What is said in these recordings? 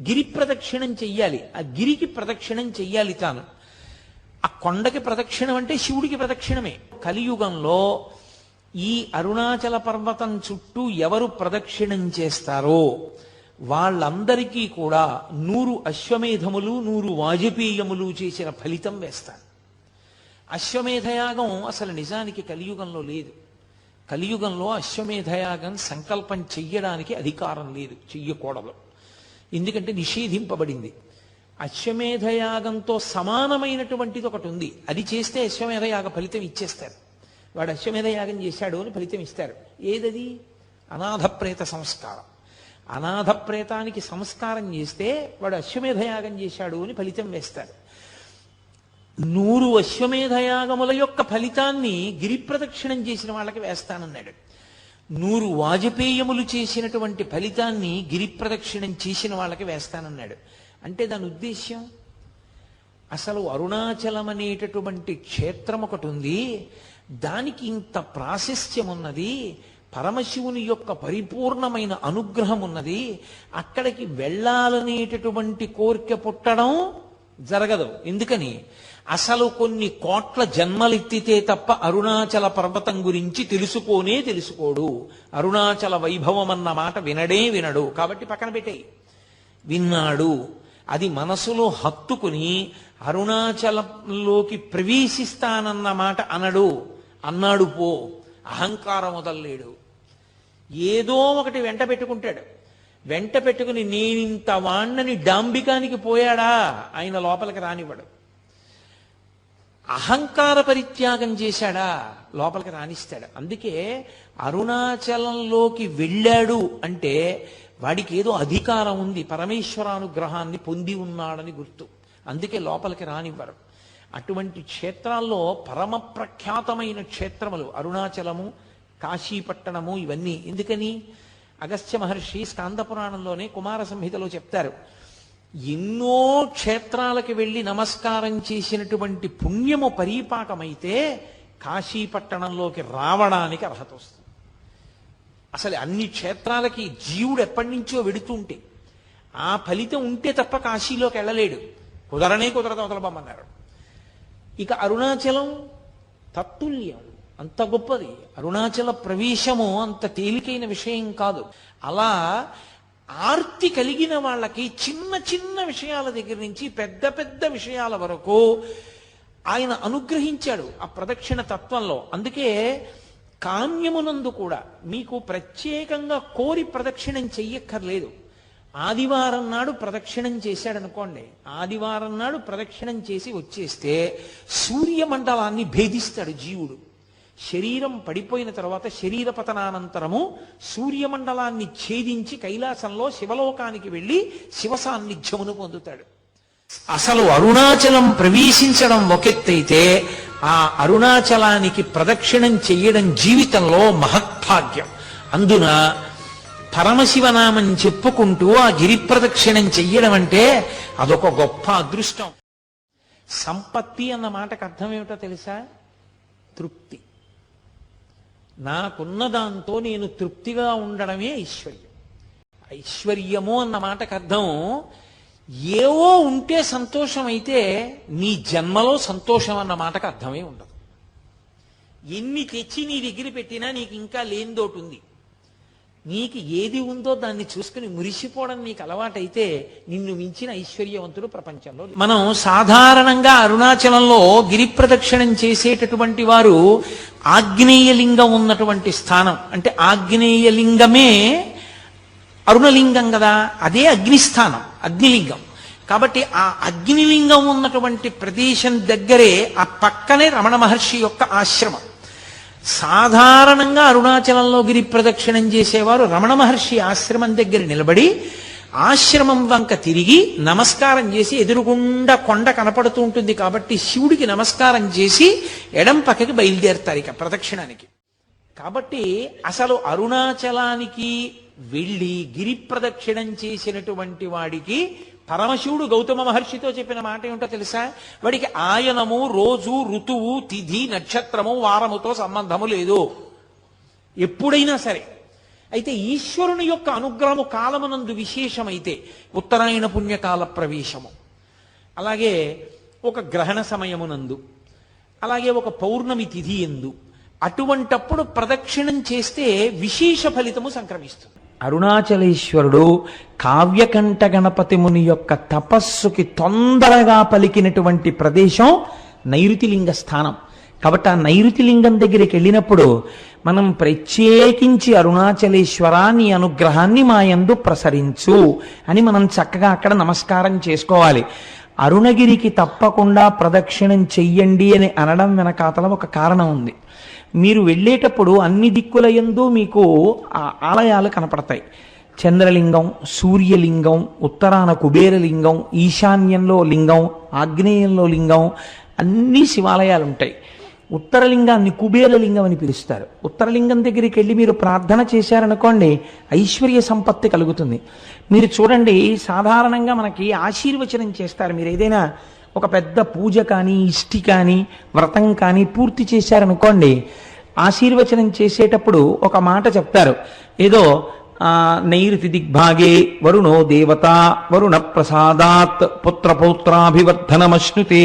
గిరి ప్రదక్షిణం చెయ్యాలి. ఆ గిరికి ప్రదక్షిణం చెయ్యాలి తాను. ఆ కొండకి ప్రదక్షిణం అంటే శివుడికి ప్రదక్షిణమే. కలియుగంలో ఈ అరుణాచల పర్వతం చుట్టూ ఎవరు ప్రదక్షిణం చేస్తారో వాళ్ళందరికీ కూడా నూరు అశ్వమేధములు నూరు వాజపేయములు చేసిన ఫలితం వేస్తారు. అశ్వమేధయాగం అసలు నిజానికి కలియుగంలో లేదు. కలియుగంలో అశ్వమేధయాగం సంకల్పం చెయ్యడానికి అధికారం లేదు. చెయ్యకూడదు. ఎందుకంటే నిషేధింపబడింది. అశ్వమేధయాగంతో సమానమైనటువంటిది ఒకటి ఉంది. అది చేస్తే అశ్వమేధయాగ ఫలితం ఇచ్చేస్తారు. వాడు అశ్వమేధయాగం చేశాడు అని ఫలితం ఇస్తారు. ఏదది? అనాథప్రేత సంస్కారం. అనాథప్రేతానికి సంస్కారం చేస్తే వాడు అశ్వమేధయాగం చేశాడు అని ఫలితం వేస్తారు. నూరు అశ్వమేధయాగముల యొక్క ఫలితాన్ని గిరి ప్రదక్షిణం చేసిన వాళ్ళకి వేస్తానన్నాడు. నూరు వాజపేయములు చేసినటువంటి ఫలితాన్ని గిరిప్రదక్షిణం చేసిన వాళ్ళకి వేస్తానన్నాడు. అంటే దాని ఉద్దేశ్యం అసలు అరుణాచలం అనేటటువంటి క్షేత్రం ఒకటి ఉంది దానికి ఇంత ప్రాశస్త్యం ఉన్నది పరమశివుని యొక్క పరిపూర్ణమైన అనుగ్రహం ఉన్నది అక్కడికి వెళ్ళాలనేటటువంటి కోరిక పుట్టడం జరగదు. ఎందుకని? అసలు కొన్ని కోట్ల జన్మలెత్తితే తప్ప అరుణాచల పర్వతం గురించి తెలుసుకోనే తెలుసుకోడు. అరుణాచల వైభవం అన్న మాట వినడే వినడు. కాబట్టి పక్కన పెట్టేయి. విన్నాడు. అది మనసులో హత్తుకుని అరుణాచలంలోకి ప్రవేశిస్తానన్న మాట అనడు. అన్నాడు పో. అహంకారం వదల్లేడు. ఏదో ఒకటి వెంట పెట్టుకుంటాడు. వెంట పెట్టుకుని నేనింత వాణ్ణని డాంబికానికి పోయాడా? ఆయన లోపలికి రానివ్వడు. అహంకార పరిత్యాగం చేశాడా? లోపలికి రాణిస్తాడు. అందుకే అరుణాచలంలోకి వెళ్ళాడు అంటే వాడికి ఏదో అధికారం ఉంది పరమేశ్వరానుగ్రహాన్ని పొంది ఉన్నాడని గుర్తు. అందుకే లోపలికి రానివ్వరు. అటువంటి క్షేత్రాల్లో పరమ ప్రఖ్యాతమైన క్షేత్రములు అరుణాచలము కాశీపట్టణము ఇవన్నీ. ఎందుకని? అగస్త్య మహర్షి స్కాంద పురాణంలోనే కుమార సంహితలో చెప్తారు. ఎన్నో క్షేత్రాలకు వెళ్ళి నమస్కారం చేసినటువంటి పుణ్యము పరీపాకమైతే కాశీపట్టణంలోకి రావడానికి అర్హత వస్తుంది. అసలు అన్ని క్షేత్రాలకి జీవుడు ఎప్పటి నుంచో వెడుతుంటే ఆ ఫలితం ఉంటే తప్ప కాశీలోకి వెళ్ళలేడు. కుదరనే కుదరదు అవతలబమ్మన్నారు ఇక అరుణాచలం తత్తుల్యం. అంత గొప్పది. అరుణాచల ప్రవేశము అంత తేలికైన విషయం కాదు. అలా ఆర్తి కలిగిన వాళ్ళకి చిన్న చిన్న విషయాల దగ్గర నుంచి పెద్ద పెద్ద విషయాల వరకు ఆయన అనుగ్రహించాడు ఆ ప్రదక్షిణ తత్వంలో. అందుకే కామ్యమునందు కూడా మీకు ప్రత్యేకంగా కోరి ప్రదక్షిణం చెయ్యక్కర్లేదు. ఆదివారం నాడు ప్రదక్షిణం చేశాడనుకోండి ఆదివారం నాడు ప్రదక్షిణం చేసి వచ్చేస్తే సూర్యమండలాన్ని భేదిస్తాడు జీవుడు. శరీరం పడిపోయిన తర్వాత శరీర పతనానంతరము సూర్యమండలాన్ని ఛేదించి కైలాసంలో శివలోకానికి వెళ్ళి శివ సాన్నిధ్యమును పొందుతాడు. అసలు అరుణాచలం ప్రవేశించడం ఒకెత్తైతే ఆ అరుణాచలానికి ప్రదక్షిణం చెయ్యడం జీవితంలో మహద్భాగ్యం. అందున పరమశివనామం చెప్పుకుంటూ ఆ గిరి ప్రదక్షిణం చెయ్యడం అంటే అదొక గొప్ప అదృష్టం. సంపత్తి అన్న మాటకు అర్థం ఏమిటో తెలుసా? తృప్తి. నాకున్న దాంతో నేను తృప్తిగా ఉండడమే ఐశ్వర్యం. ఐశ్వర్యము అన్న మాటకు అర్థం ఏవో ఉంటే సంతోషం అయితే నీ జన్మలో సంతోషం అన్న మాటకు అర్థమే ఉండదు. ఎన్ని తెచ్చి నీ దగ్గర పెట్టినా నీకు ఇంకా లేనిదోటి ఉంది నీకు ఏది ఉందో దాన్ని చూసుకుని మురిసిపోవడం నీకు అలవాటైతే నిన్ను మించిన ఐశ్వర్యవంతుడు ప్రపంచంలో మనం సాధారణంగా అరుణాచలంలో గిరి ప్రదక్షిణం చేసేటటువంటి వారు ఆగ్నేయలింగం ఉన్నటువంటి స్థానం. అంటే ఆగ్నేయలింగమే అరుణలింగం కదా అదే అగ్నిస్థానం అగ్నిలింగం. కాబట్టి ఆ అగ్నిలింగం ఉన్నటువంటి ప్రదేశం దగ్గరే ఆ పక్కనే రమణ మహర్షి యొక్క ఆశ్రమం. సాధారణంగా అరుణాచలంలో గిరి ప్రదక్షిణం చేసేవారు రమణ మహర్షి ఆశ్రమం దగ్గర నిలబడి ఆశ్రమం వంక తిరిగి నమస్కారం చేసి ఎదురుగుండా కొండ కనపడుతూ ఉంటుంది కాబట్టి శివుడికి నమస్కారం చేసి ఎడం పక్కకి బయలుదేరుతారు ఇక ప్రదక్షిణానికి. కాబట్టి అసలు అరుణాచలానికి వెళ్ళి గిరి ప్రదక్షిణం చేసినటువంటి వాడికి పరమశివుడు గౌతమ మహర్షితో చెప్పిన మాట ఏమిటో తెలుసా? వాడికి ఆయనము రోజు ఋతువు తిథి నక్షత్రము వారముతో సంబంధము లేదు. ఎప్పుడైనా సరే. అయితే ఈశ్వరుని యొక్క అనుగ్రహము కాలమునందు విశేషమైతే ఉత్తరాయణ పుణ్యకాల ప్రవేశము. అలాగే ఒక గ్రహణ సమయమునందు అలాగే ఒక పౌర్ణమి తిథి ఎందు అటువంటప్పుడు ప్రదక్షిణం చేస్తే విశేష ఫలితము సంక్రమిస్తుంది. అరుణాచలేశ్వరుడు కావ్యకంఠ గణపతి ముని యొక్క తపస్సుకి తొందరగా పలికినటువంటి ప్రదేశం నైరుతిలింగ స్థానం. కాబట్టి ఆ నైరుతిలింగం దగ్గరికి వెళ్ళినప్పుడు మనం ప్రత్యేకించి అరుణాచలేశ్వర నీ అనుగ్రహాన్ని మా యందు ప్రసరించు అని మనం చక్కగా అక్కడ నమస్కారం చేసుకోవాలి. అరుణగిరికి తప్పకుండా ప్రదక్షిణం చెయ్యండి అని అనడం వెనకాతల ఒక కారణం ఉంది. మీరు వెళ్ళేటప్పుడు అన్ని దిక్కుల ఎందు మీకు ఆ ఆలయాలు కనపడతాయి. చంద్రలింగం సూర్యలింగం ఉత్తరాన కుబేరలింగం ఈశాన్యంలో లింగం ఆగ్నేయంలో లింగం అన్ని శివాలయాలు ఉంటాయి ఉత్తరలింగాన్ని కుబేరలింగం అని పిలుస్తారు. ఉత్తరలింగం దగ్గరికి వెళ్ళి మీరు ప్రార్థన చేశారనుకోండి ఐశ్వర్య సంపత్తి కలుగుతుంది. మీరు చూడండి సాధారణంగా మనకి ఆశీర్వచనం చేస్తారు. మీరు ఏదైనా ఒక పెద్ద పూజ కానీ ఇష్టి కానీ వ్రతం కానీ పూర్తి చేశారనుకోండి ఆశీర్వచనం చేసేటప్పుడు ఒక మాట చెప్తారు. ఏదో నైరుతి దిగ్భాగే వరుణో దేవత వరుణ ప్రసాదాత్ పుత్రపౌత్రాభివర్ధనమశ్నుతే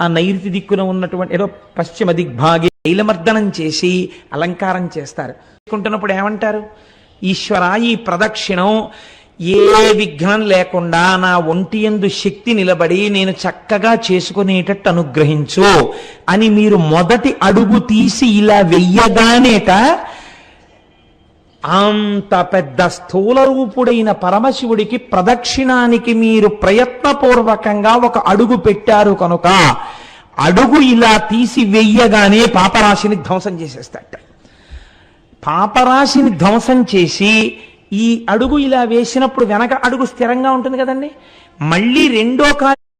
ఆ నైరుతి దిక్కున ఉన్నటువంటి ఏదో పశ్చిమ దిగ్భాగే తైలమర్దనం చేసి అలంకారం చేస్తారు. చేసుకుంటున్నప్పుడు ఏమంటారు? ఈశ్వర ఈ ప్రదక్షిణం ఏ విఘ్నం లేకుండా నా ఒంటి యందు శక్తి నిలబడి నేను చక్కగా చేసుకునేటట్టు అనుగ్రహించు అని మీరు మొదటి అడుగు తీసి ఇలా వెయ్యగానేట అంత పెద్ద స్థూల రూపుడైన పరమశివుడికి ప్రదక్షిణానికి మీరు ప్రయత్నపూర్వకంగా ఒక అడుగు పెట్టారు కనుక అడుగు ఇలా తీసి వెయ్యగానే పాపరాశిని ధ్వంసం చేసేస్తాట పాపరాశిని ధ్వంసం చేసి ఈ అడుగు ఇలా వేసినప్పుడు వెనక అడుగు స్థిరంగా ఉంటుంది కదండి. మళ్ళీ రెండో కాలు